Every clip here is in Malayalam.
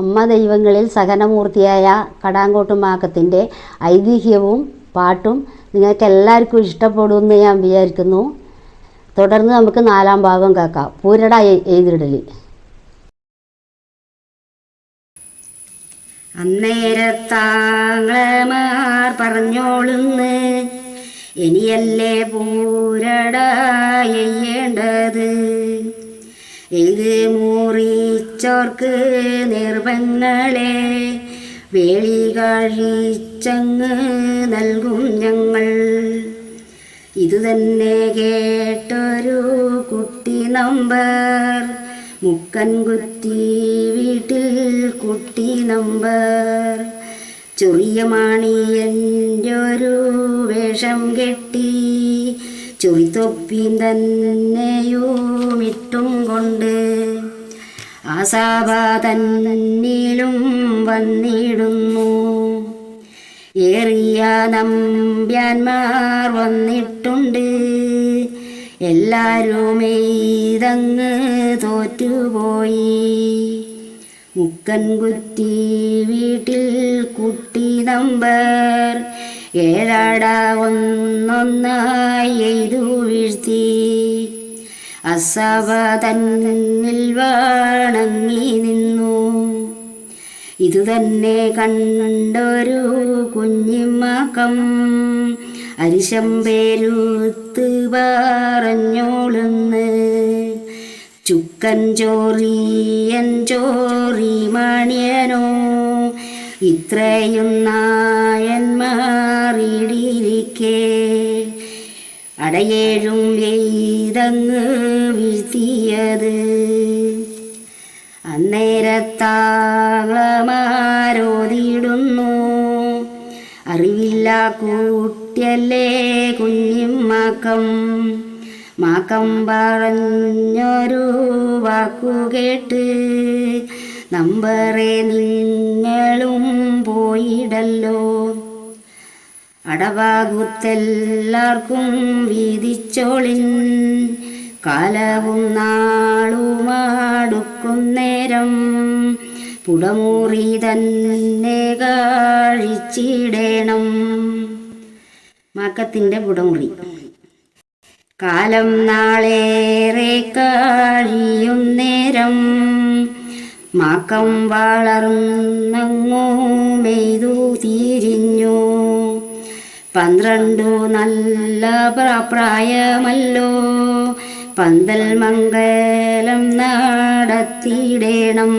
അമ്മ ദൈവങ്ങളിൽ സഹനമൂർത്തിയായ കടാങ്കോട്ട് മാക്കത്തിന്റെ ഐതിഹ്യവും പാട്ടും നിങ്ങൾക്ക് എല്ലാവർക്കും ഇഷ്ടപ്പെടുമെന്ന് ഞാൻ വിചാരിക്കുന്നു. തുടർന്ന് നമുക്ക് നാലാം ഭാഗം കേൾക്കാം. പൂരട എഴുതിടലി. അന്നേരത്താങ്ങളമാർ പറഞ്ഞോളുന്ന് ഇനിയല്ലേ പൂരട പൂരടയേണ്ടത് ഇത് മുറിച്ചോർക്ക് നിർഭങ്ങളെ വേളി കഴിച്ചങ്ങ് നൽകും ഞങ്ങൾ. ഇതുതന്നെ കേട്ടൊരു കുട്ടി നമ്പർ മുക്കൻ കുത്തി വീട്ടിൽ കുട്ടി നമ്പർ. ചെറിയ മാണിയന്റെ ഒരു വേഷം കെട്ടി ചൊറിത്തൊപ്പിയും തന്നെയും ഇട്ടും കൊണ്ട് ആ തന്നിലും വന്നിടുന്നു. ഏറിയ നമ്പ്യാന്മാർ വന്നിട്ടുണ്ട്. എല്ലാരും എയ്തങ്ങ് തോറ്റുപോയി. മുക്കൻ കുറ്റി വീട്ടിൽ കുട്ടി നമ്പർ ഏഴാട ഒന്നൊന്നായി എയ്തു വീഴ്ത്തി. അസഭ തന്നിൽ വണങ്ങി നിന്നു. ഇതുതന്നെ കണ്ടൊരു കുഞ്ഞിമാക്കം അരിശമ്പേരുത്ത് പറഞ്ഞോളുന്ന്. ചുക്കൻ ചോറിയൻ ചോറി മണിയനോ ഇത്രയും നായന്മാറിടിരിക്കേ അടയേഴും എയ്തങ്ങ് വീഴ്ത്തിയത്. അന്നേരത്താളമാരോതിടുന്നു. അറിവില്ല കൂട്ടിയല്ലേ കുഞ്ഞിമാക്കം മാക്കം. പറഞ്ഞൊരു വാക്കുകേട്ട് നമ്പറെ നിങ്ങളും പോയിടല്ലോ. അടവാകുത്തെല്ലാവർക്കും വീതിച്ചോളിൻ കാലവും നാളുമാടുക്കും നേരം. പുടമൂറി തന്നെ കാഴിച്ചിടേണം. മക്കത്തിന്റെ പുടമുറി. കാലം നാളേറെ കഴിയും നേരം. മാക്കം വളർന്നങ്ങോ മെയ്തു തിരിഞ്ഞു പന്ത്രണ്ടു നല്ല പ്രായമല്ലോ. പന്തൽ മംഗലം നടത്തിയിടേണം.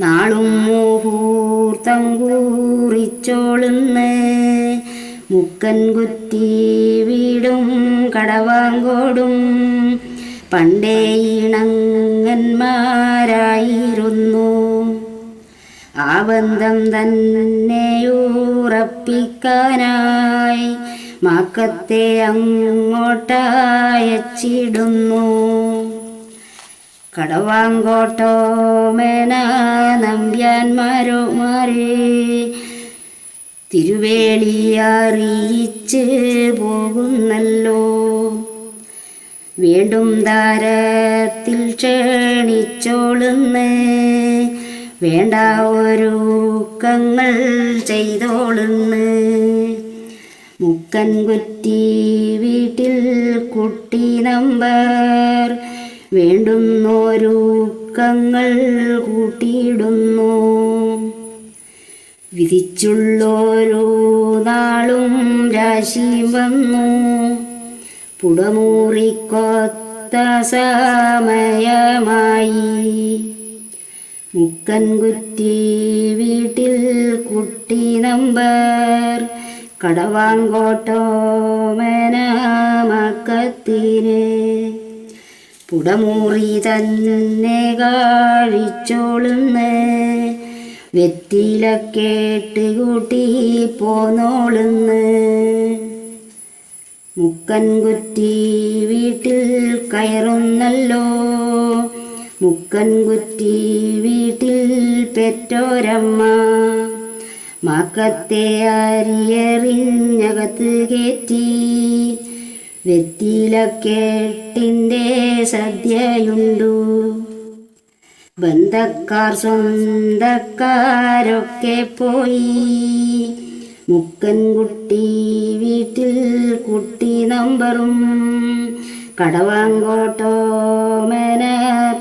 നാളും മുഹൂർത്തം കൂറിച്ചോളുന്ന്. മുക്കൻ കുറ്റി വീടും കടവാങ്കോടും. പണ്ടേ ഇണങ്ങന്മാരായിരുന്നു. ആ ബന്ധം തന്നെ ഉറപ്പിക്കാനായി മക്കത്തെ അങ്ങോട്ടയച്ചിടുന്നു. കടവാങ്കോട്ടോ മേന നമ്പ്യാന്മാരോ മാരെ തിരുവേളി അറിയിച്ച് പോകുന്നല്ലോ. വീണ്ടും താരത്തിൽ ക്ഷണിച്ചോളുന്ന്. വേണ്ട ഒരുക്കങ്ങൾ ചെയ്തോളുന്ന്. മുക്കൻ കുറ്റി വീട്ടിൽ കുട്ടി നമ്പർ. വേണ്ടുന്നോരുക്കങ്ങൾ കൂട്ടിയിടുന്നു. വിധിച്ചുള്ളോരോ നാളും രാശി വന്നു. പുടമൂറിക്കൊത്ത സമയമായി. മുക്കൻ കുറ്റി വീട്ടിൽ കുട്ടി നമ്പർ. കടവാങ്കോട്ടോ മക്കത്തിന് പുടമൂറി തന്നെ കാഴിച്ചോളുന്ന്. വെറ്റില കേട്ട് കൂട്ടി പോന്നോളുന്ന്. മുക്കൻകുറ്റി വീട്ടിൽ കയറുന്നല്ലോ. മുക്കൻ കുറ്റി വീട്ടിൽ പെറ്റോരമ്മ. മക്കത്തെ അരിയെറിഞ്ഞകത്ത് കയറ്റി വെറ്റില കേട്ടിന്റെ സദ്യയുണ്ടു. ബന്ധക്കാർ സ്വന്തക്കാരൊക്കെ പോയി. മുക്കൻകുട്ടി വീട്ടിൽ കുട്ടി നമ്പറും കടവാങ്കോട്ടോമന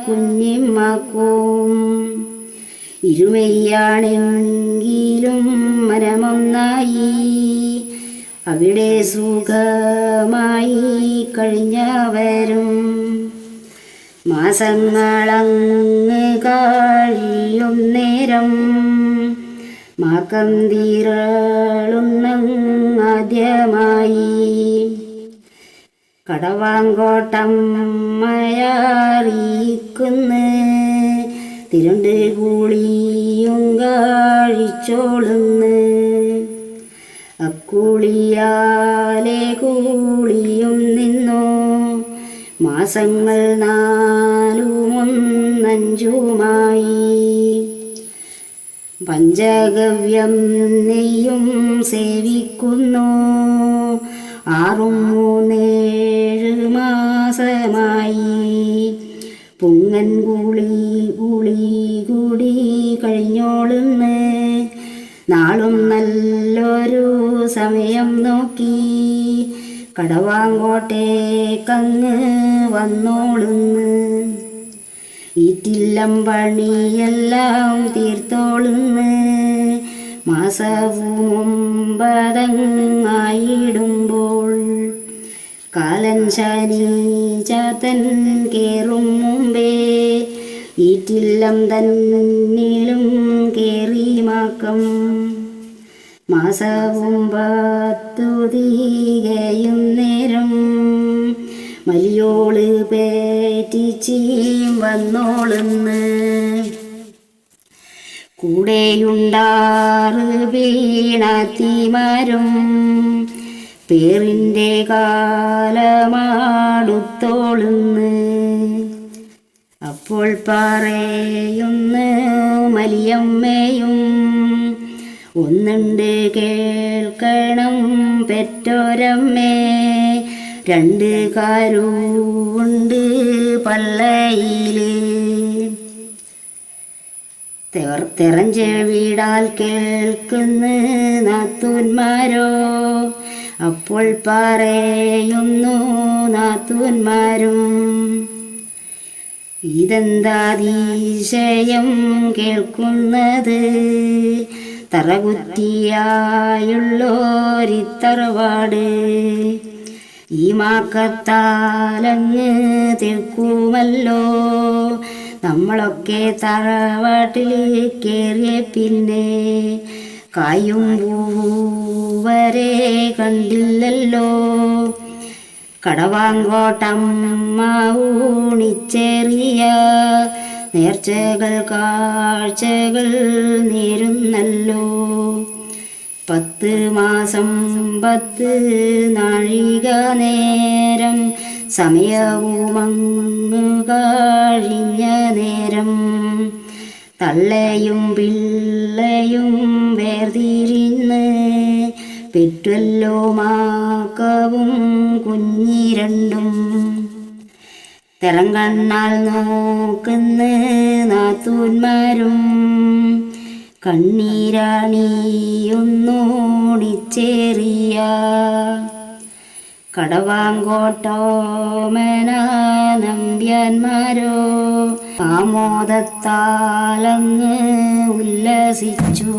കുഞ്ഞിമ്മക്കും. ഇരുമയ്യാണെങ്കിലും മനമൊന്നായി. അവിടെ സുഖമായി കഴിഞ്ഞവരും. മാസങ്ങളങ്ങ് കഴിയും നേരം. മാക്കം തീരളുന്നങ്ങാദ്യമായി കടവാങ്കോട്ടമ്മയറിയിക്കുന്ന് തിരുണ്ട് കൂളിയും കാഴിച്ചോളുന്ന്. അക്കൂളിയാലെ കൂളിയും നിന്നു. മാസങ്ങൾ നാലുമൊന്നഞ്ചുമായി. പഞ്ചഗവ്യം നെയ്യും സേവിക്കുന്നു. ആറും മൂന്നേഴ് മാസമായി പുങ്ങൻ കൂളി കൂളി കൂടി കഴിഞ്ഞോളുന്ന്. നാളും നല്ലൊരു സമയം നോക്കി. കടവാങ്കോട്ടേക്കങ്ങ് വന്നോളുന്ന്. ഈറ്റില്ലം പണിയെല്ലാം തീർത്തോളുന്ന്. മാസവും ഒമ്പതങ്ങായിടുമ്പോൾ കാലൻ ശനി ചാത്തൻ കേറും മുമ്പേ ഈറ്റില്ലം തന്നിലും കേറി മാക്കം. മാസവും പത്തു തീകയും നേരം മലിയോൾ പേറ്റിച്ചീം വന്നോളുന്ന്. കൂടെയുണ്ടാറ് വീണാത്തിമാരും പേറിന്റെ കാലമാടുത്തോളുന്ന്. അപ്പോൾ പറയുന്നു മലിയമ്മയും ഒന്നുണ്ട് കേൾക്കണം പെറ്റോരമ്മേ. രണ്ട് കാരുണ്ട് പള്ളയിൽ. തെവർ- തെറഞ്ച വീടാൽ കേൾക്കുന്ന നാത്തൂന്മാരോ. അപ്പോൾ പറയുന്നു നാത്തൂന്മാരും ഇതെന്താതിശയം കേൾക്കുന്നത്? തറകുറ്റിയായുള്ളോരിത്തറവാട് ഈ മാക്കത്താലങ്ങ് തീർക്കുമല്ലോ നമ്മളൊക്കെ തറവാട്ടിൽ കയറിയ പിന്നെ കായും പൂവരെ കണ്ടില്ലല്ലോ കടവാങ്കോട്ടമ്മ ഊണിച്ചേറിയ നേർച്ചകൾ കാഴ്ചകൾ നേരുന്നല്ലോ. പത്ത് മാസം പത്ത് നാഴിക നേരം സമയവുമങ്ങ് കഴിഞ്ഞ നേരം. തള്ളയും പിള്ളയും വേർതിരിന്ന് പെറ്റല്ലോ മാക്കവും കുഞ്ഞിരണ്ടും. തിറങ്കണ്ണാൽ നോക്കുന്ന നാത്തൂന്മാരും കണ്ണീരാണിയൊന്നോടിച്ചേറിയ കടവാങ്കോട്ടോമന നമ്പ്യാന്മാരോ ആമോദത്താലങ്ങ് ഉല്ലസിച്ചു.